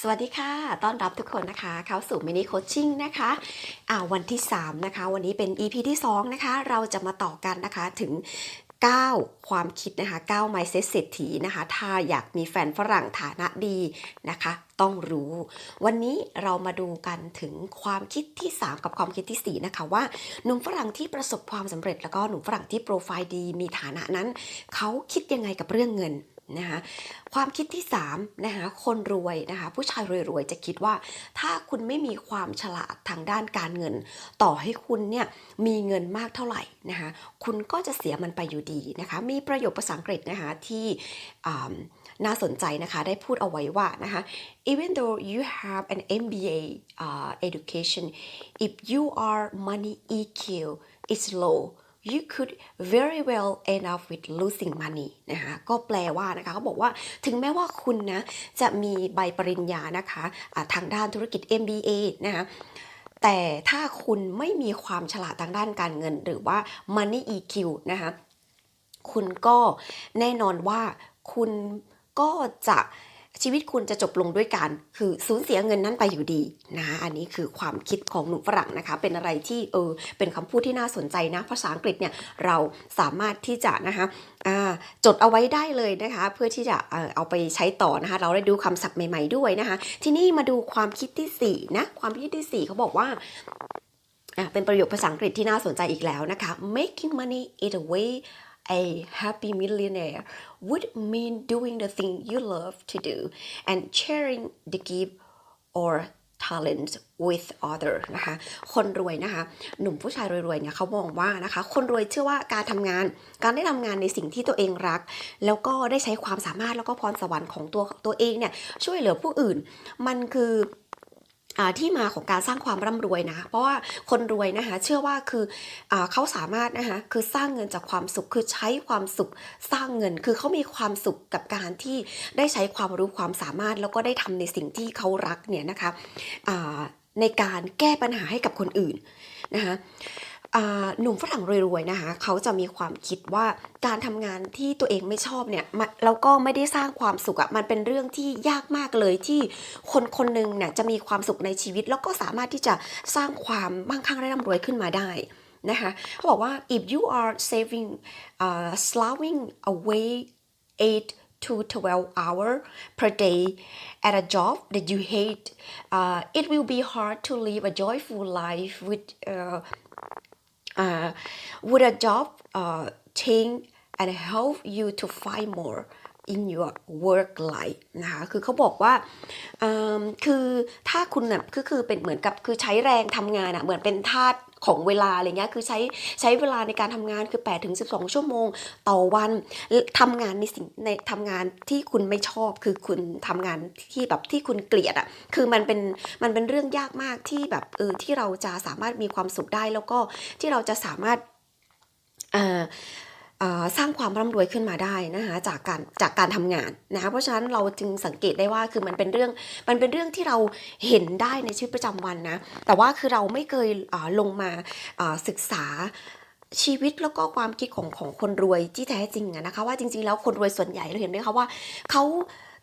สวัสดีค่ะ ต้อนรับทุกคนนะคะ เข้าสู่มินิโคชชิ่งนะคะอ่าวันที่ 3 นะคะ วันนี้เป็น EP ที่ 2 นะคะ เราจะมาต่อกันนะคะถึง 9 ความคิดนะคะ9 mindset เศรษฐีนะคะ ถ้าอยากมีแฟนฝรั่งฐานะดีนะคะต้องรู้ วันนี้เรามาดูกันถึงความคิดที่ 3 กับความคิดทีสี่4 นะคะว่าหนุ่มฝรั่งที่ประสบความสำเร็จแล้วก็หนุ่มฝรั่งที่โปรไฟล์ดีมีฐานะนั้น เขาคิดยังไงกับเรื่องเงิน นะคะความคิดที่3นะคะคนรวยนะคะผู้ชายรวยๆจะคิดว่า ถ้าคุณไม่มีความฉลาดทางด้านการเงิน ต่อให้คุณเนี่ยมีเงินมากเท่าไหร่นะคะคุณก็จะเสียมันไปอยู่ดีนะคะมีประโยคภาษาอังกฤษนะคะที่น่าสนใจนะคะได้พูดเอาไว้ว่านะคะ even though you have an MBA uh, education if you are money EQ is low you could very well end up with losing money นะคะก็แปลว่านะคะเขาบอกว่าถึงแม้ว่าคุณนะจะมีใบปริญญานะคะะทางด้านธุรกิจ MBA นะคะแต่ถ้าคุณไม่มีความฉลาดทางด้านการเงิน หรือว่า money EQ นะคะคุณก็แน่นอนว่าคุณก็จะ ชีวิตคุณจะจบลงด้วยการคือสูญเสียเงินนั้นไปอยู่ดีนะอันนี้คือความคิดของหนุ่มฝรั่งนะคะ เป็นอะไรที่เออเป็นคำพูดที่น่าสนใจนะภาษาอังกฤษเนี่ยเราสามารถที่จะนะคะจดเอาไว้ได้เลยนะคะ เพื่อที่จะเออเอาไปใช้ต่อนะคะ เราได้ดูคำศัพท์ใหม่ ๆด้วยนะคะ ทีนี้มาดูความคิดที่สี่นะความคิดที่สี่เขาบอกว่าอะเป็นประโยคภาษาอังกฤษที่น่าสนใจอีกแล้วนะคะ making money in a way a happy millionaire would mean doing the thing you love to do and sharing the gift or talent with other นะคะ คนรวยนะคะ หนุ่มผู้ชายรวยๆ เนี่ยเขามองว่านะคะ คนรวยเชื่อว่าการทำงาน การได้ทำงานในสิ่งที่ตัวเองรัก แล้วก็ได้ใช้ความสามารถแล้วก็พรสวรรค์ของตัวตัวเองเนี่ย ช่วยเหลือผู้อื่น มันคือ ที่มาของการสร้างความร่ำรวยนะเพราะว่าคนรวยนะคะเชื่อว่าคืออเขาสามารถนะคะคือสร้างเงินจากความสุขคือใช้ความสุขสร้างเงิน คือเขามีความสุขกับการที่ได้ใช้ความรู้ความสามารถ แล้วก็ได้ทำในสิ่งที่เขารักเนี่ยนะคะในการแก้ปัญหาให้กับคนอื่นนะคะ หนุ่มฝรั่งรวยๆนะคะเขาจะมีความคิดว่าการทำงานที่ตัวเองไม่ชอบเนี่ยแล้วก็ไม่ได้สร้างความสุขอะ่ะมันเป็นเรื่องที่ยากมากเลยที่คนคนหนึ่งเนี่ยจะมีความสุขในชีวิต แล้วก็สามารถที่จะสร้างความมั่งคั่งและร่ำรวยขึ้นมาได้นะคะเขาบอกว่า if you are saving uh, slaving away eight to 12 hour per day at a job that you hate uh, it will be hard to live a joyful life with uh, uh, would a job uh, change and help you to find more in your work life นะคะคือเขาบอกว่าคือถ้าคุณน่ะก็คือเป็นเหมือนกับคือใช้แรงทำงานอะเหมือนเป็นทาสของเวลาอะไรเงี้ยคือใช้ใช้เวลาในการทำงานคือ8ถึง12ชั่วโมงต่อวันทำงานในสิ่งในทำงานที่คุณไม่ชอบคือคุณทำงานที่แบบที่คุณเกลียดอะคือมันเป็นมันเป็นเรื่องยากมากที่แบบเออที่เราจะสามารถมีความสุขได้แล้วก็ที่เราจะสามารถเอ่อ สร้างความร่ำรวยขึ้นมาได้นะคะจากการจากการทำงานนะคะเพราะฉะนั้นเราจึงสังเกตได้ว่าคือมันเป็นเรื่องมันเป็นเรื่องที่เราเห็นได้ในชีวิตประจำวันนะแต่ว่าคือเราไม่เคยลงมาศึกษาชีวิตแล้วก็ความคิดของของคนรวยที่แท้จริงนะคะว่าจริง ๆ แล้วคนรวยส่วนใหญ่เราเห็นไหมคะว่าเขา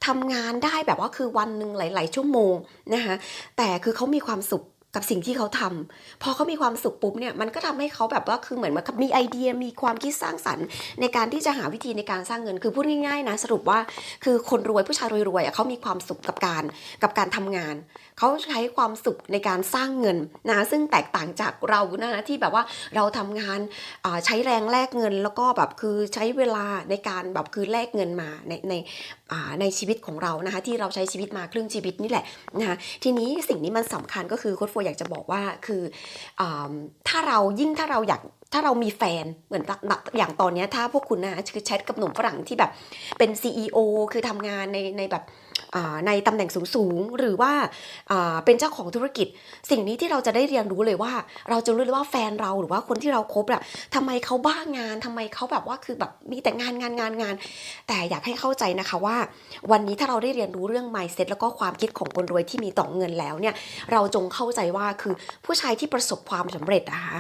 ทำงานได้แบบว่าคือวันหนึ่งหลาย ๆ ชั่วโมงนะคะแต่คือเขามีความสุข กับสิ่งที่เขาทำพอเขามีความสุขปุ๊บเนี่ยมันก็ทำให้เขาแบบว่าคือเหมือนกับมีไอเดียมีความคิดสร้างสรรค์ ในการที่จะหาวิธีในการสร้างเงิน คือพูดง่ายๆนะสรุปว่าคือคนรวยผู้ชายรวยๆเขามีความสุขกับการกับการทำงาน เขาใช้ความสุขในการสร้างเงินนะซึ่งแตกต่างจากเรานะที่แบบว่าเราทำงานใช้แรงแลกเงิน แล้วก็แบบคือใช้เวลาในการแบบคือแลกเงินมาในในในชีวิตของเรานะคะที่เราใช้ชีวิตมาครึ่งชีวิตนี่แหละนะคะทีนี้สิ่งนี้มันสำคัญก็คือโค้ชโฟอยากจะบอกว่าคืออถ้าเรายิ่งถ้าเราอยาก ถ้าเรามีแฟนเหมือนอย่างตอนนี้ถ้าพวกคุณนะคือแชทกับหนุ่มฝรั่งที่แบบเป็น CEO คือทำงานในในแบบในตำแหน่งสูงๆ หรือว่าเป็นเจ้าของธุรกิจ สิ่งนี้ที่เราจะได้เรียนรู้เลยว่า เราจะรู้เลยว่าแฟนเราหรือว่าคนที่เราคบอะทำไมเขาบ้างานทำไมเขาแบบว่าคือแบบมีแต่งานงานงานงาน แต่อยากให้เข้าใจนะคะว่า วันนี้ถ้าเราได้เรียนรู้เรื่อง mindset แล้วก็ความคิดของคนรวยที่มีต่อเงินแล้วเนี่ยเราจงเข้าใจว่าคือผู้ชายที่ประสบความสำเร็จนะคะ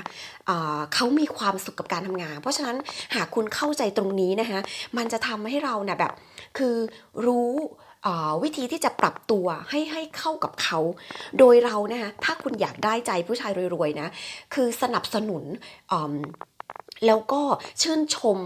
อ่าเขามีความสุขกับการทำงาน เพราะฉะนั้นหากคุณเข้าใจตรงนี้นะคะมันจะทำให้เราเนี่ยแบบคือรู้วิธีที่จะปรับตัวให้ให้เข้ากับเขา โดยเรานะคะถ้าคุณอยากได้ใจผู้ชายรวยๆนะคือสนับสนุน แล้วก็ชื่นชม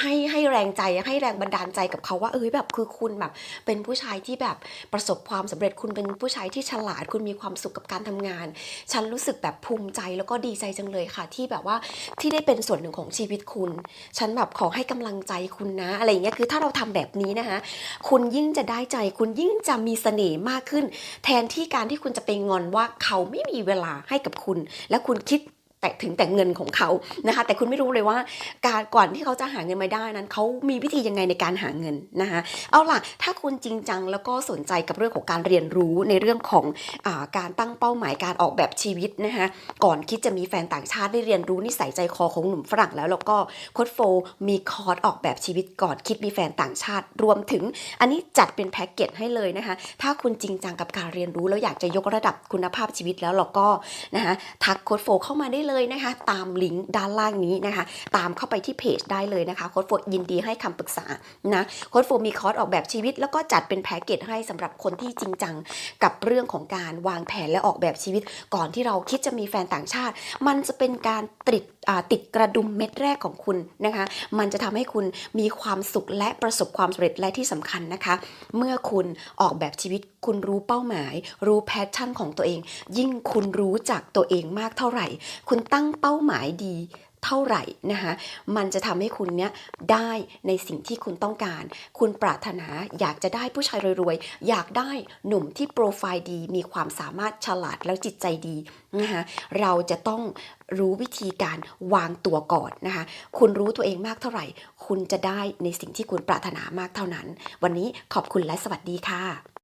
ให้ให้แรงใจให้แรงบันดาลใจกับเขาว่าเอ้ยแบบคือคุณแบบเป็นผู้ชายที่แบบประสบความสำเร็จคุณเป็นผู้ชายที่ฉลาดคุณมีความสุขกับการทำงาน ฉันรู้สึกแบบภูมิใจแล้วก็ดีใจจังเลยค่ะ ที่แบบว่าที่ได้เป็นส่วนหนึ่งของชีวิตคุณ ฉันแบบขอให้กำลังใจคุณนะ อะไรอย่างเงี้ยคือถ้าเราทำแบบนี้นะคะคุณยิ่งจะได้ใจ คุณยิ่งจะมีเสน่ห์มากขึ้น แทนที่การที่คุณจะไปงอนว่าเขาไม่มีเวลาให้กับคุณ และคุณคิด แต่ถึงแต่เงินของเขานะคะ แต่คุณไม่รู้เลยว่าการก่อนที่เขาจะหาเงินมาได้นั้นเขามีวิธียังไงในการหาเงินนะคะเอาล่ะถ้าคุณจริงจังแล้วก็สนใจกับเรื่องของการเรียนรู้ในเรื่องของอาการตั้งเป้าหมายการออกแบบชีวิตนะคะก่อนคิดจะมีแฟนต่างชาติได้เรียนรู้นิสัยใจคอของหนุ่มฝรั่งแล้วแล้วก็โค้ดโฟมีคอร์สออกแบบชีวิตก่อนคิดมีแฟนต่างชาติรวมถึง อันนี้จัดเป็นแพ็กเกจให้เลยนะคะถ้าคุณจริงจังกับการเรียนรู้แล้วอยากจะยกระดับคุณภาพชีวิตแล้วเราก็นะคะทักโค้ดโฟเข้ามาได้เลยนะคะ ตามลิงก์ด้านล่างนี้นะคะ ตามเข้าไปที่เพจได้เลยนะคะโค้ดโฟยินดีให้คำปรึกษานะโค้ดโฟมีคอร์สออกแบบชีวิต แล้วก็จัดเป็นแพ็กเกจให้สำหรับคนที่จริงจังกับเรื่องของการวางแผนและออกแบบชีวิต ก่อนที่เราคิดจะมีแฟนต่างชาติ มันจะเป็นการติดติดกระดุมเม็ดแรกของคุณนะคะ มันจะทำให้คุณมีความสุขและประสบความสำเร็จและที่สำคัญนะคะ เมื่อคุณออกแบบชีวิตคุณรู้เป้าหมาย รู้แพชชั่นของตัวเอง ยิ่งคุณรู้จักตัวเองมากเท่าไหร่ คุณตั้งเป้าหมายดีเท่าไหร่นะคะมันจะทำให้คุณเนี้ยได้ในสิ่งที่คุณต้องการ คุณปรารถนาอยากจะได้ผู้ชายรวยๆ อยากได้หนุ่มที่โปรไฟล์ดี มีความสามารถฉลาดแล้วจิตใจดีนะคะเราจะต้องรู้วิธีการวางตัวก่อนนะคะ คุณรู้ตัวเองมากเท่าไหร่ คุณจะได้ในสิ่งที่คุณปรารถนามากเท่านั้น วันนี้ขอบคุณและสวัสดีค่ะ